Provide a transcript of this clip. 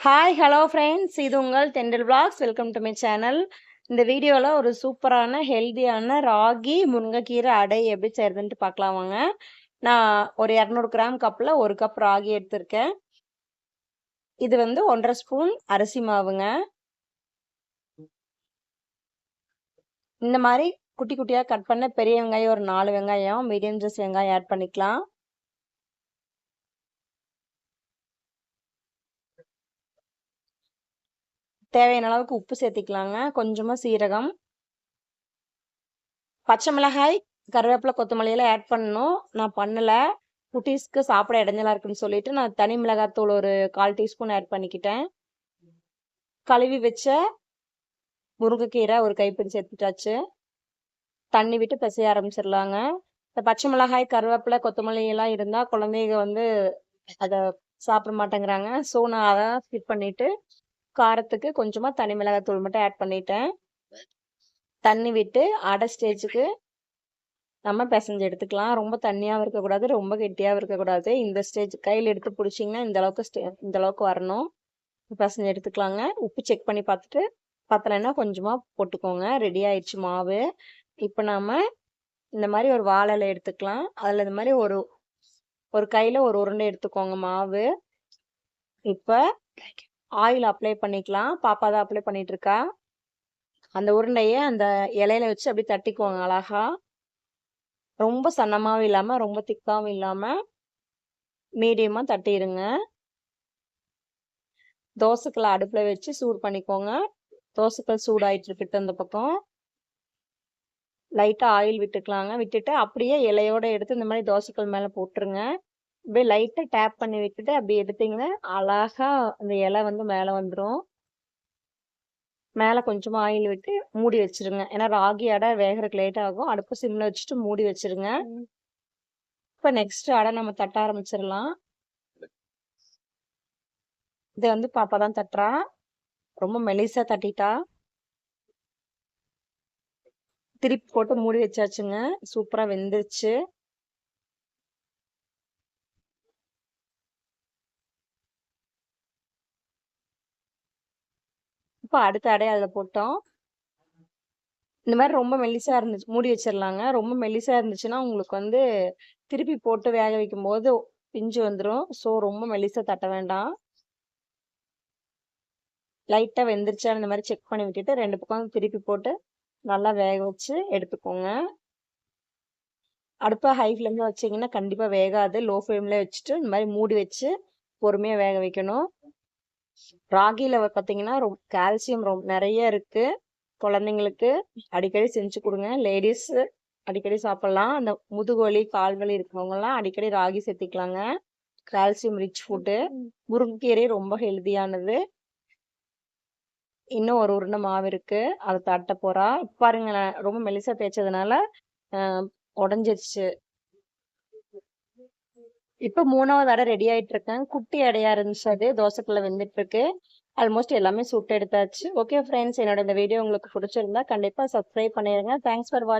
Hi hello friends இது உங்கள் dental blogs welcome to my channel இந்த வீடியோவில் ஒரு சூப்பரான ஹெல்த்தியான ராகி முருங்கைக்கீரை அடை எப்படி செய்யறதுன்ட்டு பார்க்கலாம் வாங்க. நான் ஒரு இரநூறு கிராம் கப்பில் ஒரு கப் ராகி எடுத்திருக்கேன். இது வந்து ஒன்றரை ஸ்பூன் அரிசி மாவுங்க. இந்த மாதிரி குட்டி குட்டியாக கட் பண்ண பெரிய வெங்காயம் ஒரு நாலு வெங்காயம் மீடியம் சைஸ் வெங்காயம் ஆட் பண்ணிக்கலாம். தேவையான அளவுக்கு உப்பு சேர்த்திக்கலாங்க. கொஞ்சமாக சீரகம். பச்சை மிளகாய் கருவேப்பிலை கொத்தமல்லியெல்லாம் ஆட் பண்ணணும். நான் பண்ணலை. குட்டீஸ்க்கு சாப்பிட இடைஞ்சலாக இருக்குன்னு சொல்லிட்டு நான் தனி மிளகாத்தூள் ஒரு கால் டீஸ்பூன் ஆட் பண்ணிக்கிட்டேன். கழுவி வச்ச முருங்கைக்கீரை ஒரு கைப்பிடி சேர்த்துட்டாச்சு. தண்ணி விட்டு பிசைய ஆரம்பிச்சிடலாங்க. இந்த பச்சை மிளகாய் கருவேப்பிலை கொத்தமல்லி எல்லாம் இருந்தால் குழந்தைங்க வந்து அதை சாப்பிட மாட்டேங்கிறாங்க. ஸோ நான் அதை ஸ்கிப் பண்ணிவிட்டு காரத்துக்கு கொஞ்சமாக தனி மிளகாய் தூள் மட்டும் ஆட் பண்ணிட்டேன். தண்ணி விட்டு அடை ஸ்டேஜுக்கு நம்ம பிசைஞ்சு எடுத்துக்கலாம். ரொம்ப தண்ணியாகவும் இருக்கக்கூடாது ரொம்ப கெட்டியாகவும் இருக்கக்கூடாது. இந்த ஸ்டேஜ் கையில் எடுத்து பிடிச்சிங்கன்னா இந்த அளவுக்கு ஸ்டே இந்த அளவுக்கு வரணும். பிசைஞ்சு எடுத்துக்கலாங்க. உப்பு செக் பண்ணி பார்த்துட்டு பத்தலைன்னா கொஞ்சமாக போட்டுக்கோங்க. ரெடி ஆயிடுச்சு மாவு. இப்போ நாம் இந்த மாதிரி ஒரு வாழை எடுத்துக்கலாம். அதில் இந்த மாதிரி ஒரு ஒரு கையில் ஒரு உருண்டை எடுத்துக்கோங்க மாவு. இப்போ ஆயில் அப்ளை பண்ணிக்கலாம். பாப்பா தான் அப்ளை பண்ணிகிட்ருக்கா அந்த உருண்டையை அந்த இலையில வச்சு அப்படி தட்டிக்குவாங்க அழகா. ரொம்ப சன்னமாகவும் இல்லாமல் ரொம்ப திக்காகவும் இல்லாமல் மீடியமாக தட்டிடுங்க. தோசைக்கல்ல அடுப்பில் வச்சு சூடு பண்ணிக்கோங்க. தோசைக்கல் சூடாயிட்டு இருக்கட்டும் அந்த பக்கம். லைட்டாக ஆயில் விட்டுக்கலாங்க. விட்டுட்டு அப்படியே இலையோட எடுத்து இந்த மாதிரி தோசைக்கல் மேலே போட்டுருங்க. அப்படியே லைட்டா டேப் பண்ணி விட்டுட்டு அப்படி எடுத்தீங்கன்னா அழகா அந்த இலை வந்து மேல வந்துடும் மேல கொஞ்சமா ஆயில் விட்டு மூடி வச்சிருங்க. ஏன்னா ராகி அடை வேகறதுக்கு லேட் ஆகும். அடுப்பு சிம்ல வச்சுட்டு மூடி வச்சிருங்க. இப்ப நெக்ஸ்ட் அடை நம்ம தட்ட ஆரம்பிச்சிடலாம். இது வந்து பாப்பா தான் தட்டுறா. ரொம்ப மெலிசா தட்டிட்டா. திருப்பி போட்டு மூடி வச்சாச்சுங்க. சூப்பரா வெந்துருச்சு. இப்போ அடுத்த அடைய அதில் போட்டோம். இந்த மாதிரி ரொம்ப மெல்லிசாக இருந்துச்சு மூடி வச்சிடலாங்க. ரொம்ப மெல்லிசாக இருந்துச்சுன்னா உங்களுக்கு வந்து திருப்பி போட்டு வேக வைக்கும் போது பிஞ்சு வந்துடும் ஸோ ரொம்ப மெல்லிசாக தட்ட வேண்டாம். லைட்டாக வெந்துருச்சா இந்த மாதிரி செக் பண்ணி விட்டுட்டு ரெண்டு பக்கம் திருப்பி போட்டு நல்லா வேக வச்சு எடுத்துக்கோங்க. அடுப்பாக ஹை ஃப்ளேமில் வச்சிங்கன்னா கண்டிப்பாக வேகாது. லோ ஃப்ளேமில் வச்சுட்டு இந்த மாதிரி மூடி வச்சு பொறுமையாக வேக வைக்கணும். ராகில பார்த்தீங்கன்னா ரொம்ப கால்சியம் ரொம்ப நிறைய இருக்கு. குழந்தைங்களுக்கு அடிக்கடி செஞ்சு கொடுங்க. லேடிஸ் அடிக்கடி சாப்பிடலாம். அந்த முதுகுவலி கால்வலி இருக்கிறவங்கலாம் அடிக்கடி ராகி சேர்த்திக்கலாங்க. Calcium rich food. முருங்கைக்கீரை ரொம்ப ஹெல்த்தியானது இன்னும் ஒரு உருண்டை மாவு இருக்கு. அதை தட்ட போறா. பாருங்க ரொம்ப மெலிசா தேய்ச்சதுனால உடஞ்சிருச்சு. இப்போ மூணாவது அடை ரெடி ஆயிட்டு இருக்கேன் குட்டி அடையா இருந்துச்சு. அது தோசைக்குள்ள வெந்துட்டு இருக்கு ஆல்மோஸ்ட் எல்லாமே சுட்டு எடுத்தாச்சு. ஓகே ஃப்ரெண்ட்ஸ் என்னோட இந்த வீடியோ உங்களுக்கு பிடிச்சிருந்தா கண்டிப்பா சப்ஸ்கிரைப் பண்ணிடுங்க தேங்க்ஸ் ஃபார் வாட்ச்